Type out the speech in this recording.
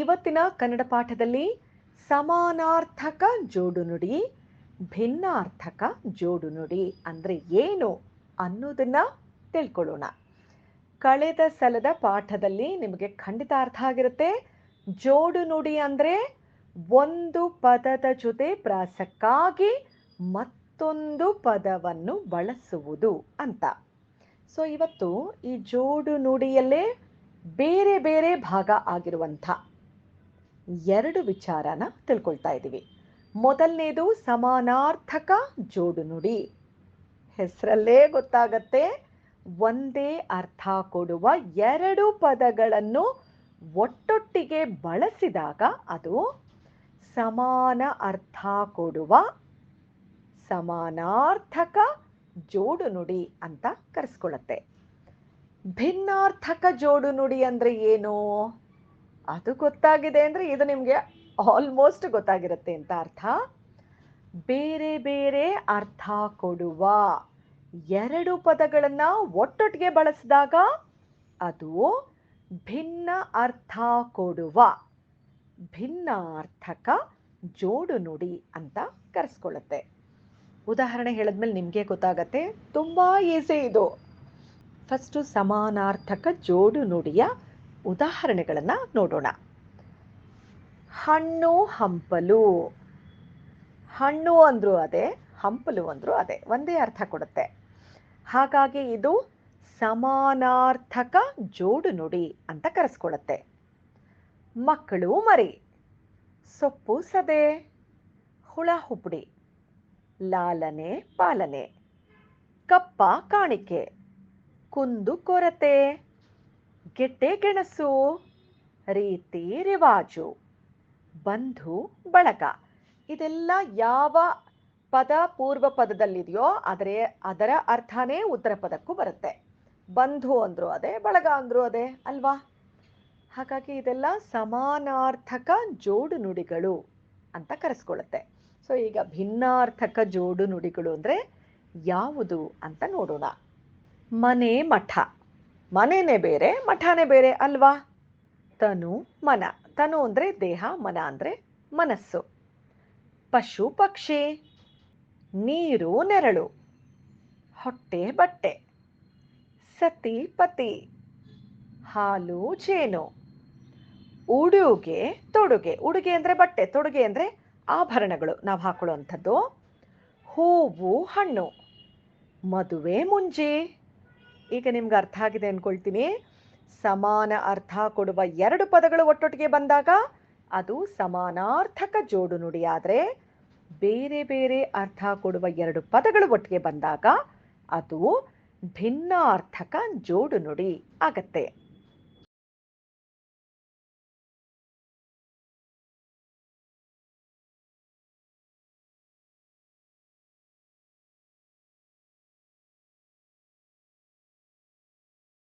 ಇವತ್ತಿನ ಕನ್ನಡ ಪಾಠದಲ್ಲಿ ಸಮಾನಾರ್ಥಕ ಜೋಡು ನುಡಿ, ಭಿನ್ನಾರ್ಥಕ ಜೋಡು ನುಡಿ ಅಂದರೆ ಏನು ಅನ್ನೋದನ್ನ ತಿಳ್ಕೊಳ್ಳೋಣ. ಕಳೆದ ಸಲದ ಪಾಠದಲ್ಲಿ ನಿಮಗೆ ಖಂಡಿತ ಅರ್ಥ ಆಗಿರುತ್ತೆ. ಜೋಡು ನುಡಿ ಅಂದರೆ ಒಂದು ಪದದ ಜೊತೆ ಪ್ರಾಸಕ್ಕಾಗಿ ಮತ್ತೊಂದು ಪದವನ್ನು ಬಳಸುವುದು ಅಂತ. ಸೊ ಇವತ್ತು ಈ ಜೋಡು ನುಡಿಯಲ್ಲೇ ಬೇರೆ ಬೇರೆ ಭಾಗ ಆಗಿರುವಂಥ ಎರಡು ವಿಚಾರನ ತಿಳ್ಕೊಳ್ತಾ ಇದ್ದೀವಿ. ಮೊದಲನೇದು ಸಮಾನಾರ್ಥಕ ಜೋಡು ನುಡಿ. ಹೆಸರಲ್ಲೇ ಗೊತ್ತಾಗತ್ತೆ. ಒಂದೇ ಅರ್ಥ ಕೊಡುವ ಎರಡು ಪದಗಳನ್ನು ಒಟ್ಟೊಟ್ಟಿಗೆ ಬಳಸಿದಾಗ ಅದು ಸಮಾನ ಅರ್ಥ ಕೊಡುವ ಸಮಾನಾರ್ಥಕ ಜೋಡು ನುಡಿ ಅಂತ ಕರೆಸ್ಕೊಳ್ಳುತ್ತೆ. ಭಿನ್ನಾರ್ಥಕ ಜೋಡು ನುಡಿ ಅಂದ್ರೆ ಏನು? ಅದು ಗೊತ್ತಾಗಿದೆ ಅಂದ್ರೆ ಇದು ನಿಮಗೆ ಆಲ್ಮೋಸ್ಟ್ ಗೊತ್ತಾಗಿರುತ್ತೆ ಅಂತ ಅರ್ಥ. ಬೇರೆ ಬೇರೆ ಅರ್ಥ ಕೊಡುವ ಎರಡು ಪದಗಳನ್ನು ಒಟ್ಟೊಟ್ಟಿಗೆ ಬಳಸಿದಾಗ ಅದು ಭಿನ್ನ ಅರ್ಥ ಕೊಡುವ ಭಿನ್ನಾರ್ಥಕ ಜೋಡು ನುಡಿ ಅಂತ ಕರೆಸ್ಕೊಳ್ಳುತ್ತೆ. ಉದಾಹರಣೆ ಹೇಳಿದ್ಮೇಲೆ ನಿಮಗೆ ಗೊತ್ತಾಗತ್ತೆ. ತುಂಬಾ ಈಸಿ ಇದು. ಫಸ್ಟು ಸಮಾನಾರ್ಥಕ ಜೋಡು ನುಡಿಯ ಉದಾಹರಣೆಗಳನ್ನ ನೋಡೋಣ. ಹಣ್ಣು ಹಂಪಲು. ಹಣ್ಣು ಅಂದರೂ ಅದೇ, ಹಂಪಲು ಅಂದರೂ ಅದೇ, ಒಂದೇ ಅರ್ಥ ಕೊಡುತ್ತೆ. ಹಾಗಾಗಿ ಇದು ಸಮಾನಾರ್ಥಕ ಜೋಡು ನುಡಿ ಅಂತ ಕರೆಸ್ಕೊಳ್ಳುತ್ತೆ. ಮಕ್ಕಳು ಮರಿ. ಸೊಪ್ಪು ಸದೆ. ಹುಳ ಹುಪ್ಪಡಿ ಲಾಲನೆ, ಪಾಲನೆ. ಕಪ್ಪ ಕಾಣಿಕೆ. ಕುಂದು ಕೊರತೆ ಗೆಡ್ಡೆ ಗೆಣಸು, ರೀತಿ ರಿವಾಜು, ಬಂಧು ಬಳಗ. ಇದೆಲ್ಲ ಯಾವ ಪದ ಪೂರ್ವ ಪದದಲ್ಲಿದೆಯೋ ಆದರೆ ಅದರ ಅರ್ಥನೇ ಉತ್ತರ ಪದಕ್ಕೂ ಬರುತ್ತೆ. ಬಂಧು ಅಂದರೂ ಅದೇ, ಬಳಗ ಅಂದರೂ ಅದೇ, ಅಲ್ವಾ? ಹಾಗಾಗಿ ಇದೆಲ್ಲ ಸಮಾನಾರ್ಥಕ ಜೋಡು ನುಡಿಗಳು ಅಂತ ಕರೆಸ್ಕೊಳ್ಳುತ್ತೆ. ಸೊ ಈಗ ಭಿನ್ನಾರ್ಥಕ ಜೋಡು ನುಡಿಗಳು ಅಂದರೆ ಯಾವುದು ಅಂತ ನೋಡೋಣ. ಮನೆ ಮಠ. ಮನೆನೇ ಬೇರೆ, ಮಠನೇ ಬೇರೆ ಅಲ್ವಾ? ತನು ಮನ. ತನು ಅಂದ್ರೆ ದೇಹ, ಮನ ಅಂದ್ರೆ ಮನಸ್ಸು. ಪಶು, ಪಕ್ಷಿ. ನೀರು, ನೆರಳು. ಹೊಟ್ಟೆ, ಬಟ್ಟೆ. ಸತಿ, ಪತಿ. ಹಾಲು, ಜೇನು. ಉಡುಗೆ, ತೊಡುಗೆ. ಉಡುಗೆ ಅಂದ್ರೆ ಬಟ್ಟೆ, ತೊಡುಗೆ ಅಂದ್ರೆ ಆಭರಣಗಳು. ನಾವು ಹಾಕೊಳ್ಳುವಂಥದ್ದು. ಹೂವು, ಹಣ್ಣು. ಮದುವೆ, ಮುಂಜಿ. ಈಗ ನಿಮ್ಗೆ ಅರ್ಥ ಆಗಿದೆ ಅಂದ್ಕೊಳ್ತೀನಿ ಸಮಾನ ಅರ್ಥ ಕೊಡುವ ಎರಡು ಪದಗಳು ಒಟ್ಟೊಟ್ಟಿಗೆ ಬಂದಾಗ ಅದು ಸಮಾನಾರ್ಥಕ ಜೋಡು ಆದರೆ ಬೇರೆ ಬೇರೆ ಅರ್ಥ ಕೊಡುವ ಎರಡು ಪದಗಳು ಒಟ್ಟಿಗೆ ಬಂದಾಗ ಅದು ಭಿನ್ನಾರ್ಥಕ ಜೋಡು ನುಡಿ ಆಗತ್ತೆ.